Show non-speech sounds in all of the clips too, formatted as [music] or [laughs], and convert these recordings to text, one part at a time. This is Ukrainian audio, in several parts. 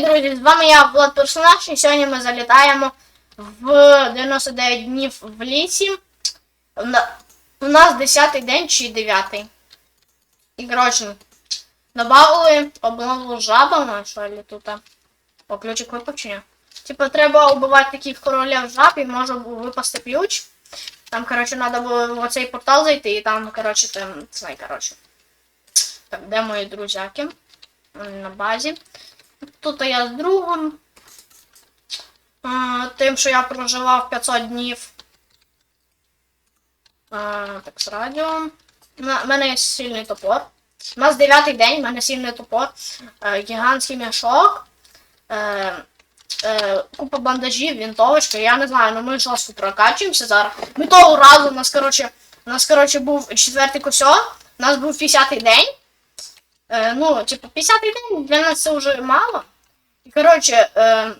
мої друзі, з вами я, Влад Персонаж, і сьогодні ми залітаємо в 99 днів в лісі. У нас 10-й день чи 9. І коротше, добавили обнову жабами, що ли тут. О, ключик ні? Типа треба убивати таких королів жаб і може випасти ключ. Там, коротше, треба було в оцей портал зайти і там, коротше, там, знай, коротше. Так, де мої друзяки? На базі. Тут я з другом. Тим, що я проживав 500 днів. А, Так, з радіо. У мене є сильний топор. У нас дев'ятий день, у мене сильний топор. Е, Гігантський мішок. Е, е, Купа бандажів, вінтовочка. Я не знаю, ну ми жорстко прокачуємося зараз. Ми того разу у нас, коротше, у нас, коротше, був четвертий косьо, у нас був 50-й день. Е, ну, типу, 50-й день для нас це вже мало. І коротше, е,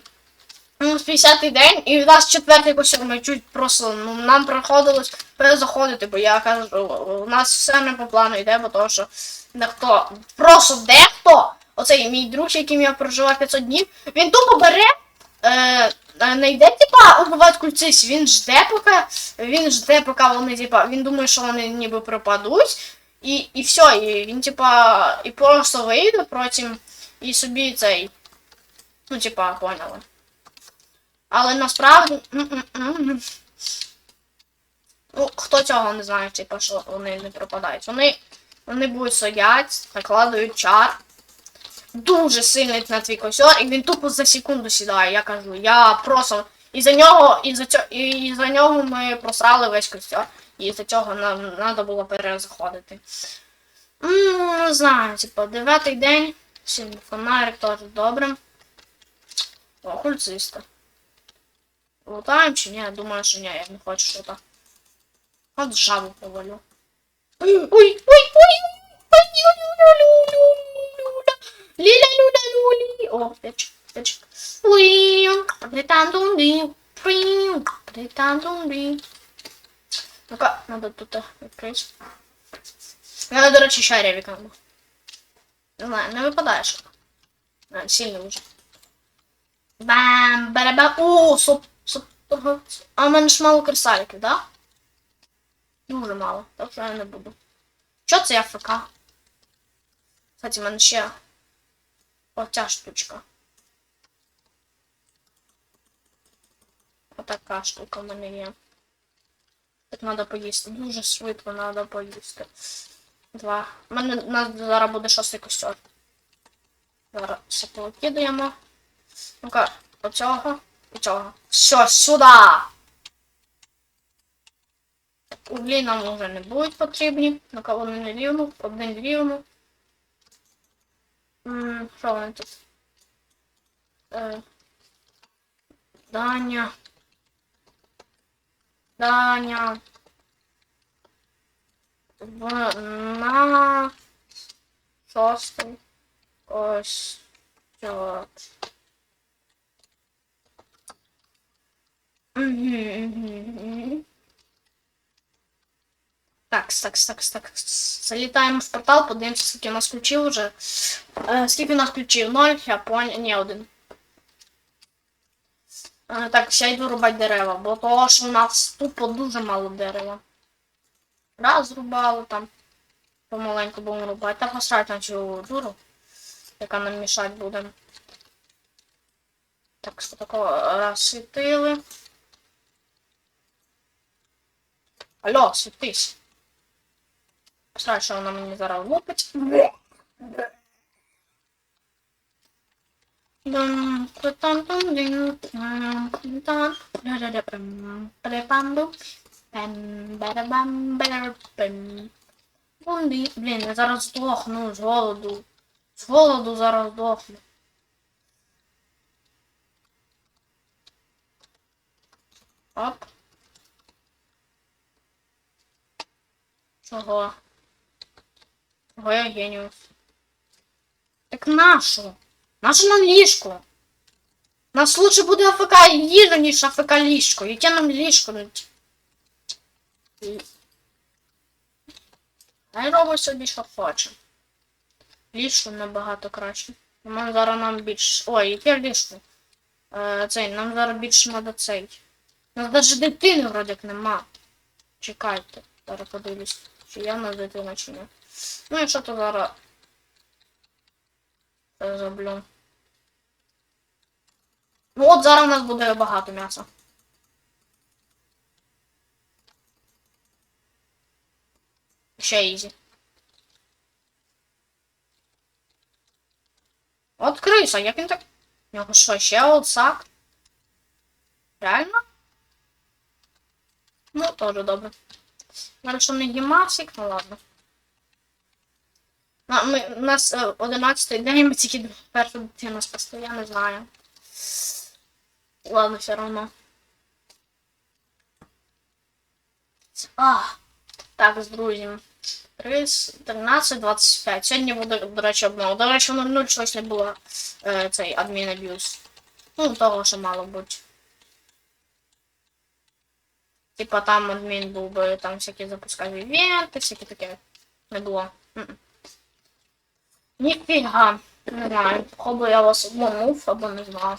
ну, 50-й день, і у нас четвертий косяк, ми чуть просто, ну, нам приходилось перезаходити, бо я кажу, у нас все не по плану йде, бо того, що дехто, просто дехто, оцей мій друг, яким я проживав 500 днів, він тупо бере, е, е, не йде, типа, убивати кульцись, він жде, поки, він жде, поки вони, типа, він думає, що вони ніби пропадуть, і, і все, і він, типа, і просто вийде потім, і собі цей, ну, типа, поняли. Але насправді. Ну, хто цього не знає, типу, що вони не пропадають. Вони, вони будуть стоять, накладують чар. Дуже сильний на твій косьор, і він тупо за секунду сідає. Я кажу, я просто. І за нього, і за цього, і за нього ми просрали весь костер. І за цього нам треба було перезаходити. М, Не знаю, типу, дев'ятий день. Фонарик теж добре. О, кульциста. Лутаємо чи ні? Думаю, що ні, я не хочу що то. От жабу повалю. Ой, ой, ой, ой, ой, Ліля люля люлі. О, печик, печик. Уй, притан тунди, прим, притан тунди. Ну-ка, надо тут відкрити. Надо, до речі, ще ревіка. Не знаю, не випадає. А, Сильно вже. Бам, барабам. О, соп, соп. А в мене ж мало кристаліків, да? Дуже мало, так що я не буду. Що це АФК? Кстати, в мене ще оця штучка. Отака штука в мене є. Треба поїсти. Дуже швидко треба поїсти. Два. У мене зараз буде шостий костер. Зараз все повикидаємо. Ну-ка, оцього і цього. Все, сюди! Углі нам вже не будуть потрібні. Ну-ка, не рівно, один рівно. Що вони тут? Е, Даня. Даня. В, на шостий ось цього. Мгм. Так, так, так, так. Залітаємо в портал, подивимося, скільки у нас ключів вже. Е, скільки у нас ключів? Ноль, я понял. Ні, один. Е, так, я йду рубати дерева, бо того, що у нас тупо дуже мало дерева. Раз рубали там. Помаленьку будемо рубати. Та посрать на цю дуру, яка нам мішати буде. Так, що такого розсвітили. Алло, світись. Посрать, що вона мені зараз лупить. Блін, я зараз здохну з голоду. З голоду зараз здохну. Оп. Чого? Чого я геніус? Так нашу? Нашу нам ліжко? Нас лучше буде АФК їжа, ніж АФК ліжко. Яке нам ліжко? Хай робить собі, що хоче. Ліжко набагато краще. Нам зараз нам більш. Ой, яке ліжко. Е, цей, нам зараз більше треба цей. Нас навіть дитини вроді як нема. Чекайте. Зараз подивлюсь, чи я на дитина чи ні. Ну і що то зараз. Це зроблю. Ну от зараз у нас буде багато м'яса. Ще ізі. От криса, як він так. У нього що, ще олдсак? Реально? Ну, тоже добре. Мене що не гімасик, ну ладно. На, ми, у нас е, 11 день, ми тільки першу дитину спасли, я не знаю. Ладно, все равно. А, так, з друзями. 13, 25. Сьогодні буде, до речі, обнова. До речі, в 00 щось не було е, цей адмін аб'юз. Ну, того, що мало бути. Типа там адмін був би там всякі запускав івенти, всякі таке. Не було. Ніфіга. Не знаю. Походу я вас обманув, або не знаю.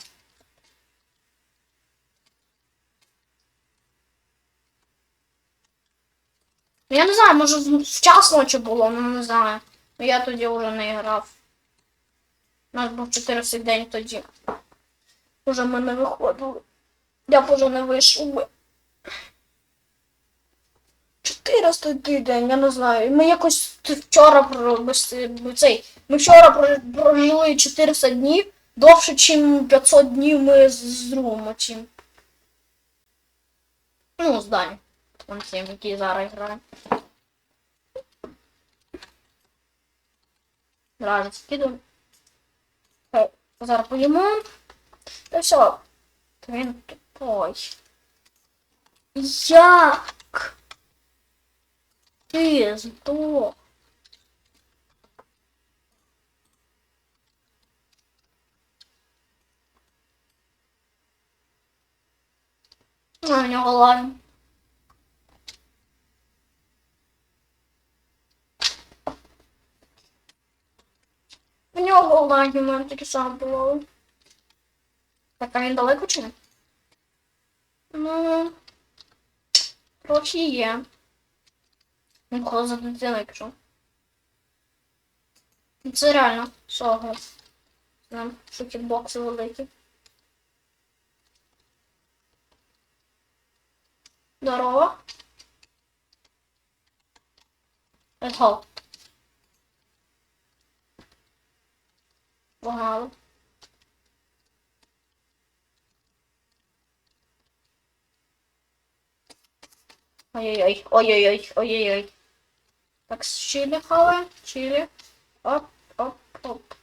Ну, Я не знаю, може вчасно чи було, ну не знаю. Ну я тоді вже не грав. У нас був 14 день тоді. Уже ми не виходили. Я б уже не вийшов би. 400 день, я не знаю. Ми якось вчора про цей. Ми вчора прожили 400 днів довше, ніж 500 днів ми з, другом чим. Ну, з. Вон тим, який зараз грає. Зараз скидаю. Е, Зараз поїмо. Та все. Та тупой. Як? Ти здох. А, у нього лайн. Лайн, у мене таке саме було. Так, а він далеко чи? Ну, трохи є. Він коли за пішов. Ну, Це реально сого. Там шукітбокси великі. Здорово. Let's. Погнали. Ой-ой-ой, ой-ой-ой, ой-ой-ой. Так, чили хаваем, чили. Оп, оп, оп.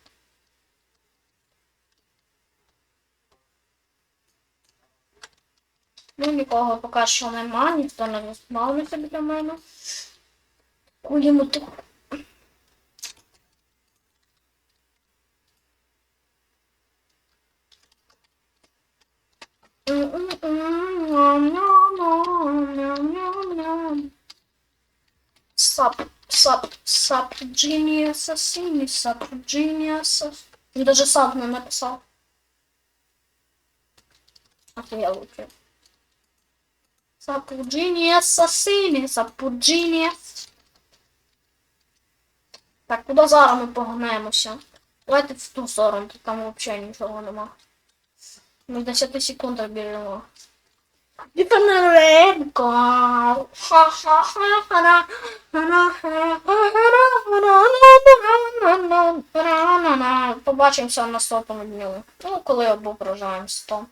Ну, нікого поки що нема, ніхто не розмовився біля мене. Куліму ти. Сап, сап, genius, assassini, сап, genius. Він даже сап не написав. Охуел лучше. Сапуджині асасини, сапуджині. Так, куди зараз ми погнемося? Давайте в ту сторону, там взагалі нічого нема. Ми 10 секунд біжимо. Діпанеренко. Побачимося на сотому дню. Ну, коли обу проживаємо 100.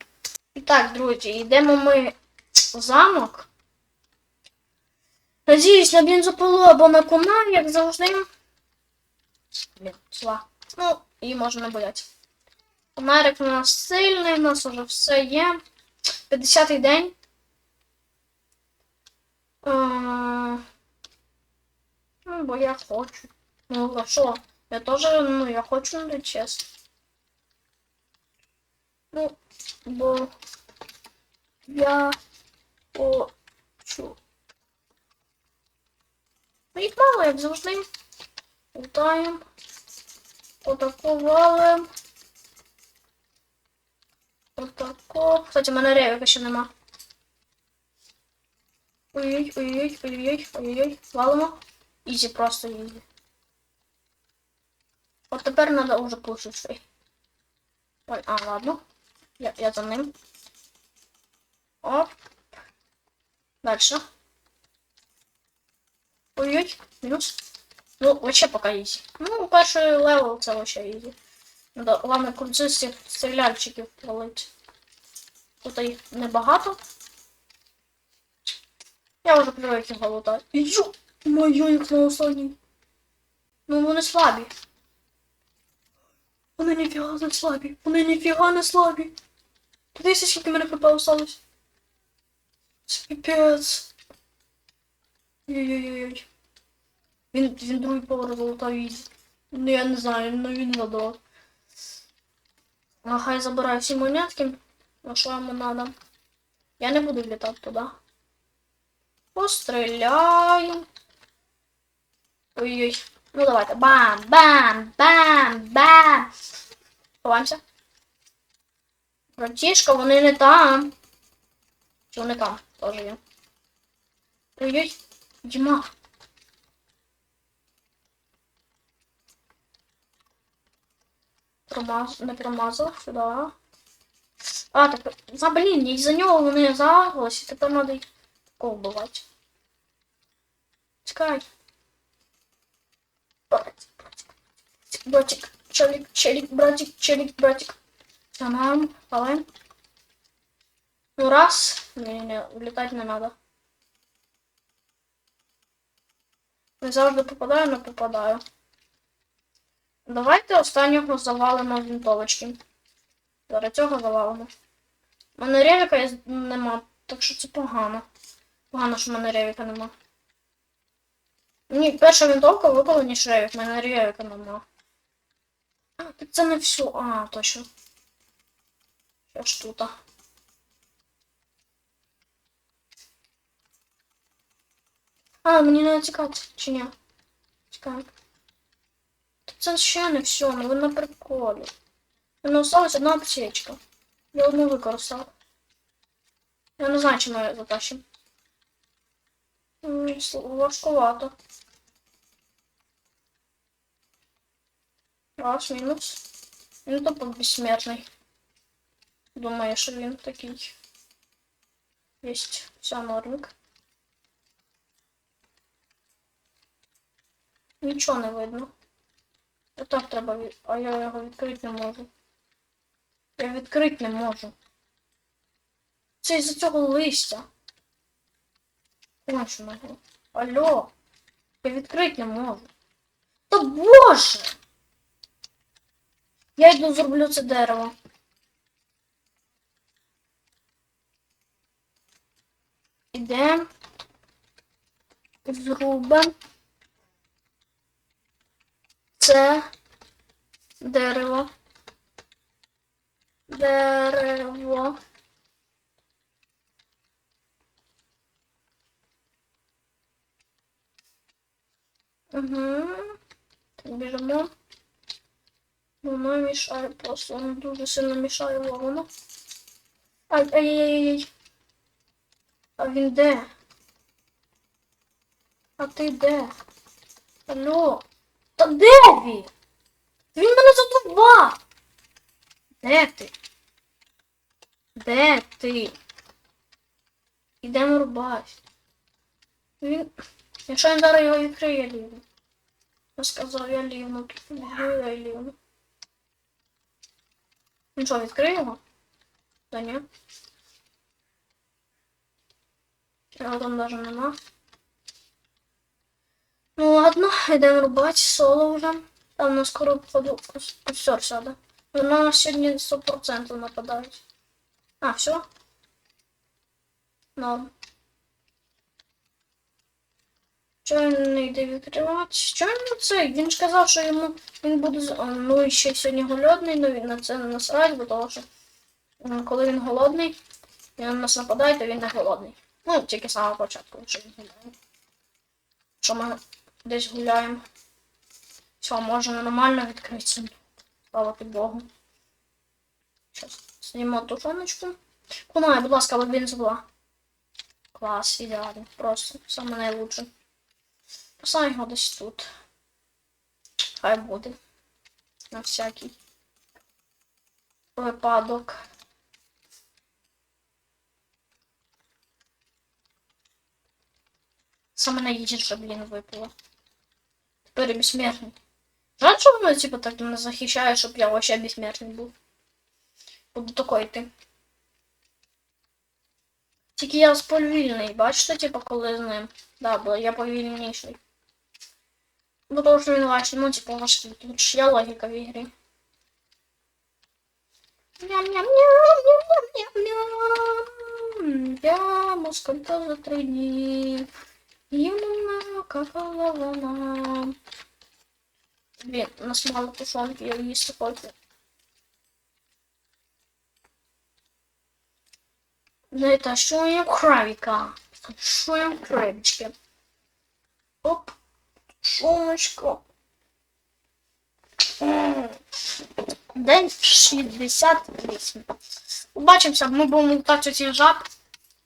І так, друзі, йдемо ми в замок. Надіюсь, на бензопилу або на кунар, як завжди. Блін, зла. Ну, її можна не боятися. Фонарик у нас сильний, у нас уже все є. 50-й день. Ну, бо я хочу. Ну, що? Я теж, ну, я хочу, ну, чесно. Ну, бо я хочу. Ну, їх мало, як завжди. Лутаємо. Атакували. Отако. Кстати, в мене ревіка ще нема. Ой-ой, ой-ой, ой-ой, ой-ой. Валимо. Ізі, просто ізі. От тепер треба уже пушити. А, ладно. Я, я за ним. Оп. Дальше. Ой-ой, мінус. Ну, вообще пока ізі. Ну, перший левел це вообще ізі. Надо, з цих стріляльчиків валити. Тут їх небагато. Я вже привик їх голодати. Йо! Моє їх на останній. Ну вони слабі. Вони ніфіга не слабі. Вони ніфіга не слабі. Ти скільки мене хп осталось? Піпець. Ой-ой-ой. Він, він другий повар золотав їсть. Ну я не знаю, ну він задав. А хай забирає всі монетки. А що йому надо? Я не буду літати туди. Постріляю. Ой-ой. Ну давайте. Бам! Бам! Бам! Бам! Ховаємося. Братішка, вони не там. Чи вони там? Тоже є. Ой-ой. Діма. Промаз... Не промазав сюди. А, так, за блін, із-за нього вони загнулись, тепер треба їх такого вбивати. Чекай. Братик, братик, челик, челик, братик, челик, братик. Все, нам, палим. Ну раз. Не, не, влітати не надо. Не завжди попадаю, не попадаю. Давайте останнього завалимо вінтовочки. Зараз цього завалимо. У мене ревіка нема, так що це погано. Погано, що в мене ревіка нема. Ні, перша винтовка випала, ніж ревік, в мене ревіка нема. А, так це не все. А, точно. Що ж тут? А, мені не тікати, чи ні? Та Це ще не все, ну ви на приколі. Мене осталась одна аптечка. Я одну використав. Я не знаю, чи ми затащимо. Важкувато. Раз, мінус. Він тупо безсмертний. Думаю, що він такий. Єсть. Все, нормик. Нічого не видно. Отак треба від... А я його відкрити не можу. Я відкрити не можу. Це із-за цього листя. Кончу ногу. Алло. Я відкрити не можу. Та боже! Я йду зроблю це дерево. Ідемо. Зробимо. Це дерево. Дерево. Угу. Так, біжимо. Воно мішає просто, воно дуже сильно мішає воно. Ай, ай, ай, ай, ай. А він де? А ти де? Алло? Та де він? Він мене задовбав! Де ти? Де ти? Ідемо рубати. Він. Якщо він зараз його відкриє, я лівну. Я сказав, я лівну. Я лівну. Ну що, відкрий його? Та ні. Його там даже нема. Ну ладно, йдемо рубати соло вже. Там на скоро походу костер сяде. Вони на нас сьогодні 100% нападають. А, все? Норм. Він не йде відкривати? На це? Він ж казав, що йому він буде з- ну і ще сьогодні голодний, ну він на це не насрать, бо того, що коли він голодний, він на нас нападає, то він не голодний. Ну, тільки з самого початку, що він гуляє. Що ми десь гуляємо. Все, можна нормально відкрити. Слава Богу. Щас Знімо тушоночку. Кунай, будь ласка, аби він забула. Клас, ідеально. Просто саме найлучше. Поставь його десь тут. Хай буде. На всякий випадок. Саме найгірше, блін, випало. Тепер я безсмертний. Жаль, що воно, типу, так не захищає, щоб я вообще безсмертний був. Буду такой йти. Тільки я повільний, бачите, типу, коли з ним. Да, бо я повільніший. Бо тому що він важчий, ну, типу, важкий. Тут ж є логіка в ігрі. Ням-ням-ням-ням-ням-ням. Я москальта за три дні. Юна какала вона. Блін, у нас мало тушонки, я їсти хочу. Ну это що я кравіка? Що я кравічки? Оп, Тушоночку. День 68. Побачимося, ми будемо лутати ці жаб.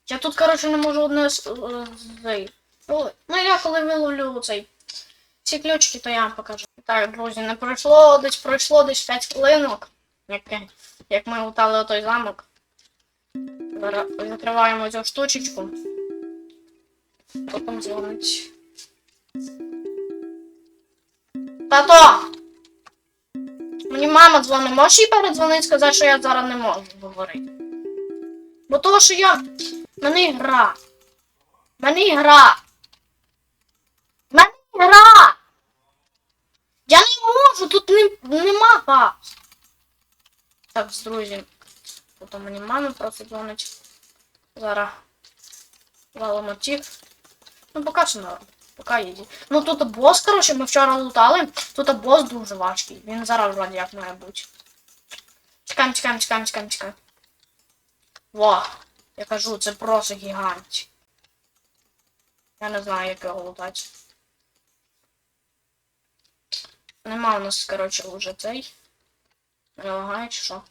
Я тут, коротше, не можу одне з. з- Ой, Ну я коли виловлю цей. Ці ключики, то я вам покажу. Так, друзі, не пройшло десь пройшло десь 5 хвилинок. Як, як ми лутали той замок. Закриваємо цю штучечку. Потім дзвонить. Тато! Мені мама дзвонить, можеш їй передзвонити сказати, що я зараз не можу говорити. Бо того, що я. Мене ігра. В Мене ігра. В Мене ігра. Я не можу, тут не, нема пауз. Так, з друзі. Потім мені мама просто дзвонить. Зараз. Валимо. Ну, поки що норм. Поки їде. Ну тут бос, коротше, ми вчора лутали. Тут бос дуже важкий. Він зараз вроді як має бути. Чекаємо, чекаємо, чекаємо, чекаємо, чекаємо. Во! Я кажу, це просто гігант. Я не знаю, як його лутати. Нема у нас, коротше, уже цей. Не лагає що?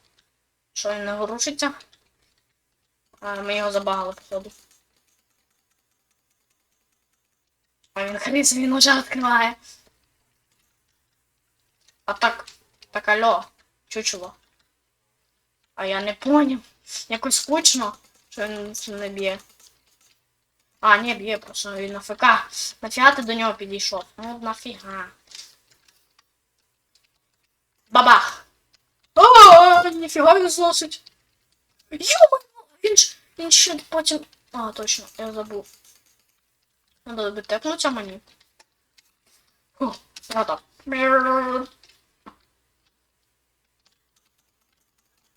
Що він не ворушиться? Ми його забагали, походу. А він уже відкриває. А так, так алло, чучело. А я не поняв. Якось скучно, що він не б'є. А, не б'є, просто він на ФК. Нафіга ти до нього підійшов? Ну, нафіга. Бабах! О, ніфіга він зносить. Йома, він ж, він ще потім... А, точно, я забув. Надо би тепнуться мені. Фу, готов.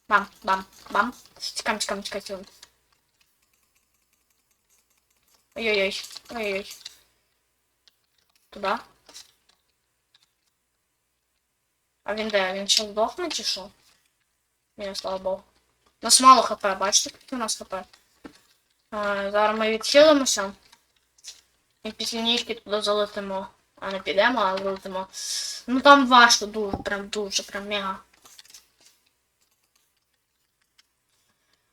Бам, бам, бам. Чекаем, чекаем, чекаем. Ой-ой-ой, ой-ой. Туда. А він де? Він ще здохне чи що? Ні, слава Богу. У нас мало хп, бачите, скільки у нас хп? А, зараз ми відхилимося. І після ніжки туди залетимо. А не підемо, а залетимо. Ну там важко дуже, прям дуже, прям мега.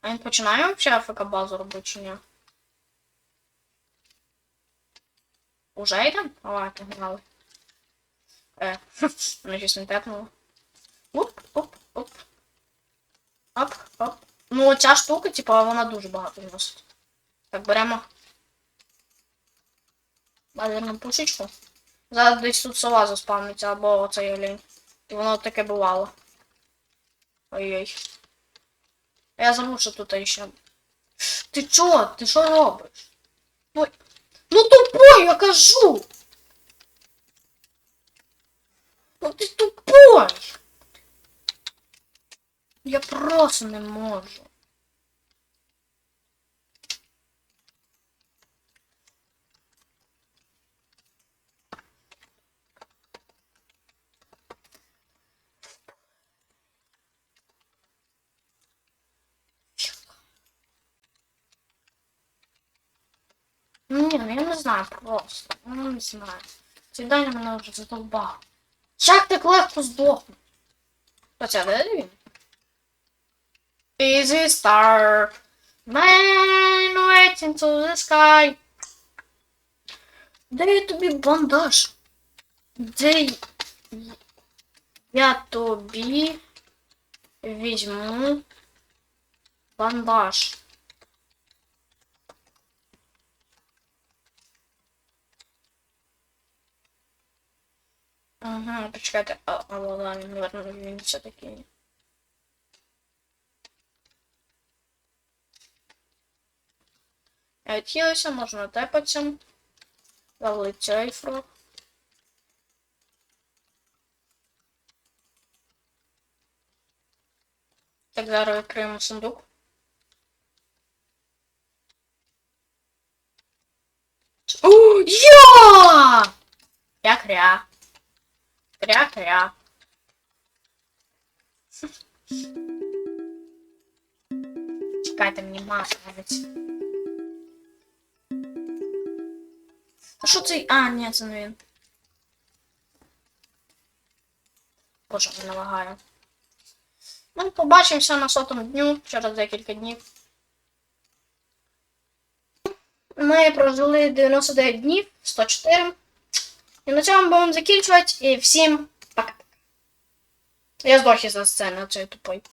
А він починає взагалі АФК базу робити чи ні? Уже йдем? Давай, погнали. Е, [laughs] мене щось не тепнуло. Оп, оп, оп. Оп, оп. Ну оця штука, типа, вона дуже багато вносить. Так, беремо. Базерну пушечку. Зараз десь тут сова заспавниться, або оцей олень. І воно таке бувало. Ой-ой. Я забув, що тут ще. Ти чо? Ти що робиш? Ой. Ну тупой, я кажу! Ну ти тупой! Я просто не можу. Ні, знаю просто. Ну не знаю. Свідання мене вже задолбав. Як так легко здохнути? Хоча де він? Easy star. Man waiting to the sky. Де я тобі бандаж? Де я тобі візьму бандаж? Ага, почекайте, а, а вона, наверное, він все-таки. Я відхилився, можна тепатися. Дали цей фрог. Так, зараз відкриємо сундук. О, я! Кря-кря. Кря-кря. Чекайте, мені маса навіть. А що це? А, ні, це не він. Боже, мене лагає. Ми побачимося на сотому дню через декілька днів. Ми прожили 99 днів, 104. І на цьому будемо закінчувати. І всім пока. Я здохи із-за сцену, це тупой.